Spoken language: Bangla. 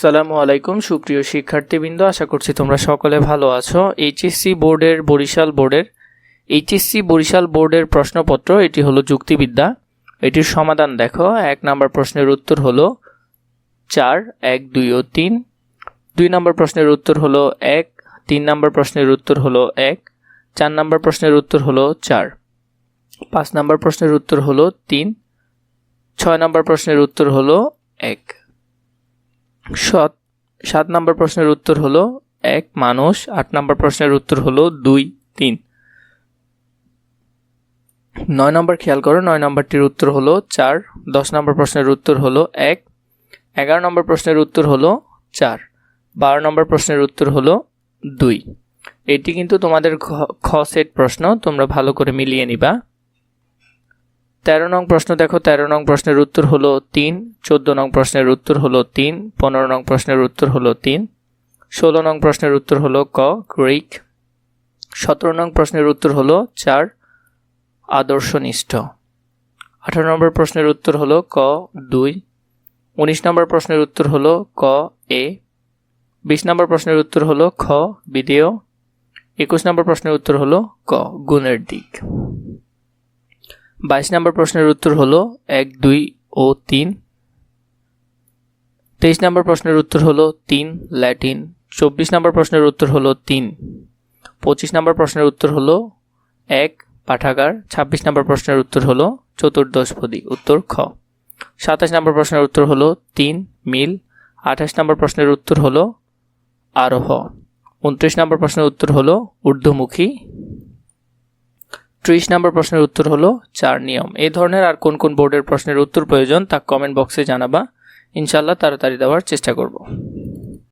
আসসালামু আলাইকুম, সুপ্রিয় শিক্ষার্থীবৃন্দ, আশা করছি তোমরা সকলে ভালো আছো। এইচএসসি বোর্ডের বরিশাল বোর্ডের, এইচএসসি বরিশাল বোর্ডের প্রশ্নপত্র, এটি হলো যুক্তিবিদ্যা। এটির সমাধান দেখো, এক নম্বর প্রশ্নের উত্তর হলো চার, এক, দুই ও তিন। দুই নম্বর প্রশ্নের উত্তর হলো এক, তিন নম্বর প্রশ্নের উত্তর হলো এক, চার নম্বর প্রশ্নের উত্তর হলো চার। পাঁচ নম্বর প্রশ্নের উত্তর হলো তিন, ছয় নম্বর প্রশ্নের উত্তর হলো এক। সৎ, সাত নম্বর প্রশ্নের উত্তর হলো এক মানুষ, আট নম্বর প্রশ্নের উত্তর হলো দুই, তিন। নয় নম্বর খেয়াল করো, নয় নম্বরটির উত্তর হলো চার, দশ নম্বর প্রশ্নের উত্তর হলো এক, এগারো নম্বর প্রশ্নের উত্তর হলো চার, বারো নম্বর প্রশ্নের উত্তর হলো দুই। এটি কিন্তু তোমাদের খ- খ সেট প্রশ্ন, তোমরা ভালো করে মিলিয়ে নিবা। তেরো নং প্রশ্ন দেখো, তেরো নং প্রশ্নের উত্তর হলো তিন, চোদ্দ নং প্রশ্নের উত্তর হলো তিন, পনেরো নং প্রশ্নের উত্তর হলো তিন, ষোলো নং প্রশ্নের উত্তর হলো ক, গ্রিক, সতেরো নং প্রশ্নের উত্তর হলো চার, আদর্শনিষ্ঠ। আঠারো নম্বর প্রশ্নের উত্তর হলো ক, দুই, উনিশ নম্বর প্রশ্নের উত্তর হলো ক, এ, বিশ নম্বর প্রশ্নের উত্তর হলো খ, বিদেয়, একুশ নম্বর প্রশ্নের উত্তর হলো ক, গুণের দিক। বাইশ নম্বর প্রশ্নের উত্তর হলো এক, দুই ও তিন। তেইশ নম্বর প্রশ্নের উত্তর হলো তিন, ল্যাটিন। চব্বিশ নম্বর প্রশ্নের উত্তর হলো তিন। পঁচিশ নম্বর প্রশ্নের উত্তর হলো এক, পাঠাগার। ছাব্বিশ নম্বর প্রশ্নের উত্তর হলো চতুর্দশপদী। উত্তর খ। সাতাশ নম্বর প্রশ্নের উত্তর হলো তিন, মিল। আঠাশ নম্বর প্রশ্নের উত্তর হলো আরোহ। উনত্রিশ নম্বর প্রশ্নের উত্তর হলো ঊর্ধ্বমুখী। ত্রিশ নম্বর প্রশ্নের উত্তর হলো চার নিয়ম। এই ধরনের আর কোন কোন বোর্ডের প্রশ্নের উত্তর প্রয়োজন তা কমেন্ট বক্সে জানাবা। ইনশাল্লাহ তাড়াতাড়ি দেওয়ার চেষ্টা করব।